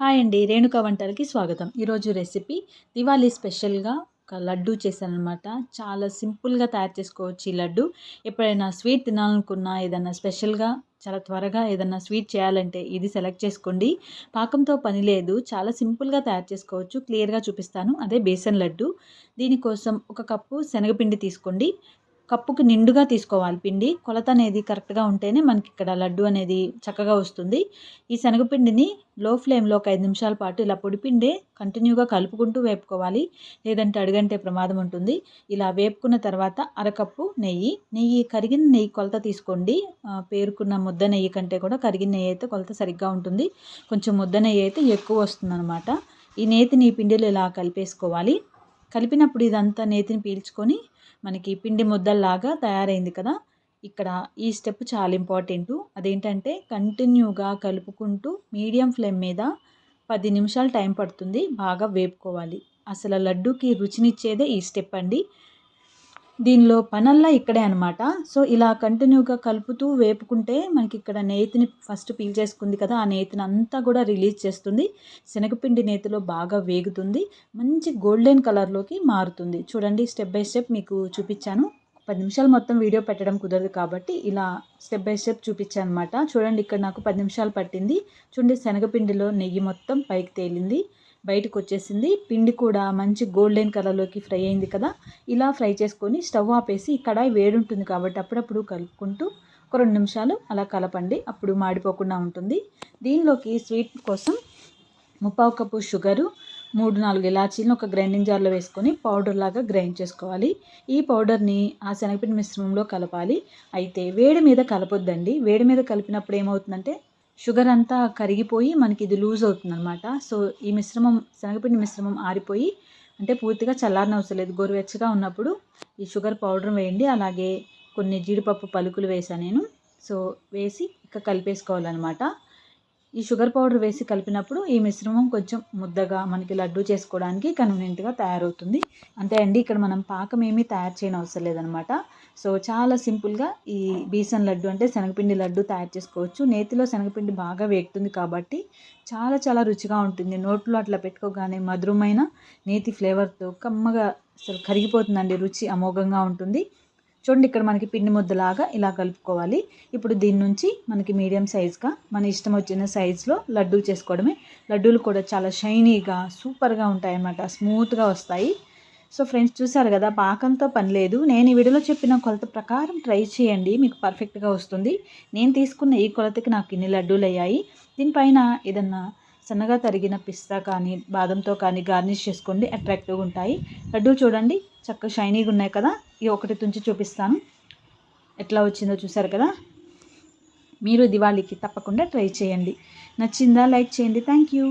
Hi అండి రేణుక వంటలకి స్వాగతం. ఈరోజు రెసిపీ దివాళీ స్పెషల్గా ఒక లడ్డు చేశాను అనమాట చాలా సింపుల్గా తయారు చేసుకోవచ్చు ఈ లడ్డు. ఎప్పుడైనా స్వీట్ తినాలనుకున్నా ఏదైనా స్పెషల్గా చాలా త్వరగా ఏదైనా స్వీట్ చేయాలంటే ఇది సెలెక్ట్ చేసుకోండి. పాకంతో పని లేదు చాలా సింపుల్గా తయారు చేసుకోవచ్చు. క్లియర్గా చూపిస్తాను. అదే బేసన్ లడ్డు. దీనికోసం ఒక కప్పు శనగపిండి తీసుకోండి. కప్పుకి నిండుగా తీసుకోవాలి. పిండి కొలత అనేది కరెక్ట్గా ఉంటేనే మనకి ఇక్కడ లడ్డు అనేది చక్కగా వస్తుంది. ఈ శనగపిండిని లో ఫ్లేమ్లో ఒక ఐదు నిమిషాల పాటు ఇలా పొడిపిండే కంటిన్యూగా కలుపుకుంటూ వేపుకోవాలి. లేదంటే అడుగంటే ప్రమాదం ఉంటుంది. ఇలా వేపుకున్న తర్వాత అరకప్పు నెయ్యి. నెయ్యి కరిగిన నెయ్యి కొలత తీసుకోండి. పేరుకున్న ముద్ద నెయ్యి కంటే కూడా కరిగిన నెయ్యి అయితే కొలత సరిగ్గా ఉంటుంది. కొంచెం ముద్ద నెయ్యి అయితే ఎక్కువ వస్తుంది ఈ నేతిని పిండిలో ఇలా కలిపేసుకోవాలి. కలిపినప్పుడు ఇదంతా నేతిని పీల్చుకొని మనకి పిండి ముద్దల్లాగా తయారైంది కదా. ఇక్కడ ఈ స్టెప్ చాలా ఇంపార్టెంటు. అదేంటంటే కంటిన్యూగా కలుపుకుంటూ మీడియం ఫ్లేమ్ మీద పది నిమిషాలు టైం పడుతుంది. బాగా వేపుకోవాలి. అసలు లడ్డూకి రుచినిచ్చేదే ఈ స్టెప్ అండి. దీనిలో పనల్లా ఇక్కడే అనమాట సో ఇలా కంటిన్యూగా కలుపుతూ వేపుకుంటే మనకి ఇక్కడ నేతిని ఫస్ట్ పీల్ చేసుకుంది కదా ఆ నేతిని అంతా కూడా రిలీజ్ చేస్తుంది. శనగపిండి నేతిలో బాగా వేగుతుంది. మంచి గోల్డెన్ కలర్లోకి మారుతుంది. చూడండి స్టెప్ బై స్టెప్ మీకు చూపించాను. పది నిమిషాలు మొత్తం వీడియో పెట్టడం కుదరదు కాబట్టి ఇలా స్టెప్ బై స్టెప్ చూపించాను అనమాట చూడండి ఇక్కడ నాకు పది నిమిషాలు పట్టింది. చూడండి శనగపిండిలో నెయ్యి మొత్తం పైకి తేలింది. బయటకు వచ్చేసింది పిండి కూడా మంచి గోల్డెన్ కలర్లోకి ఫ్రై అయింది కదా. ఇలా ఫ్రై చేసుకొని స్టవ్ ఆపేసి కడాయి వేడి ఉంటుంది కాబట్టి అప్పుడప్పుడు కలుపుకుంటూ ఒక రెండు నిమిషాలు అలా కలపండి. అప్పుడు మాడిపోకుండా ఉంటుంది. దీనిలోకి స్వీట్ కోసం ముప్పావు కప్పు షుగరు మూడు నాలుగు ఇలాచీలను ఒక గ్రైండింగ్ జార్లో వేసుకొని పౌడర్ లాగా గ్రైండ్ చేసుకోవాలి. ఈ పౌడర్ని ఆ శనగపిండి మిశ్రమంలో కలపాలి. అయితే వేడి మీద కలపొద్దండి. వేడి మీద కలిపినప్పుడు ఏమవుతుందంటే షుగర్ అంతా కరిగిపోయి మనకి ఇది లూజ్ అవుతుంది అనమాట సో ఈ మిశ్రమం శనగపిండి మిశ్రమం ఆరిపోయి అంటే పూర్తిగా చల్లారని అవసరం లేదు. గోరువెచ్చగా ఉన్నప్పుడు ఈ షుగర్ పౌడర్ వేయండి. అలాగే కొన్ని జీడిపప్పు పలుకులు వేసాను నేను. సో వేసి ఇక కలిపేసుకోవాలన్నమాట. ఈ షుగర్ పౌడర్ వేసి కలిపినప్పుడు ఈ మిశ్రమం కొంచెం ముద్దగా మనకి లడ్డు చేసుకోవడానికి కన్వీనియంట్గా తయారవుతుంది. అంతే అండి ఇక్కడ మనం పాకం ఏమీ తయారు చేయని అవసరం లేదనమాట సో చాలా సింపుల్గా ఈ బీసన్ లడ్డు అంటే శనగపిండి లడ్డు తయారు చేసుకోవచ్చు. నేతిలో శనగపిండి బాగా వేగుతుంది కాబట్టి చాలా చాలా రుచిగా ఉంటుంది. నోట్లో అట్లా పెట్టుకోగానే మధురమైన నేతి ఫ్లేవర్తో కమ్మగా అసలు కరిగిపోతుందండి రుచి అమోఘంగా ఉంటుంది. చూడండి ఇక్కడ మనకి పిండి ముద్దలాగా ఇలా కలుపుకోవాలి. ఇప్పుడు దీని నుంచి మనకి మీడియం సైజ్గా మన ఇష్టం వచ్చిన సైజులో లడ్డూలు చేసుకోవడమే. లడ్డూలు కూడా చాలా షైనీగా సూపర్గా ఉంటాయన్నమాట స్మూత్గా వస్తాయి. సో ఫ్రెండ్స్ చూసారు కదా పాకంతో పని లేదు. నేను ఈ వీడియోలో చెప్పిన కొలత ప్రకారం ట్రై చేయండి మీకు పర్ఫెక్ట్గా వస్తుంది. నేను తీసుకున్న ఈ కొలతకి నాకు ఇన్ని లడ్డూలు అయ్యాయి దీనిపైన ఏదన్నా సన్నగా తరిగిన పిస్తా కానీ బాదంతో కానీ గార్నిష్ చేసుకోండి. అట్రాక్టివ్గా ఉంటాయి. లడ్డూలు చూడండి. చక్కగా షైనీగా ఉన్నాయి కదా. ఇవి ఒకటి తుంచి చూపిస్తాను. ఎట్లా వచ్చిందో చూసారు కదా? మీరు దివాళీకి తప్పకుండా ట్రై చేయండి. నచ్చిందా? లైక్ చేయండి. Thank you.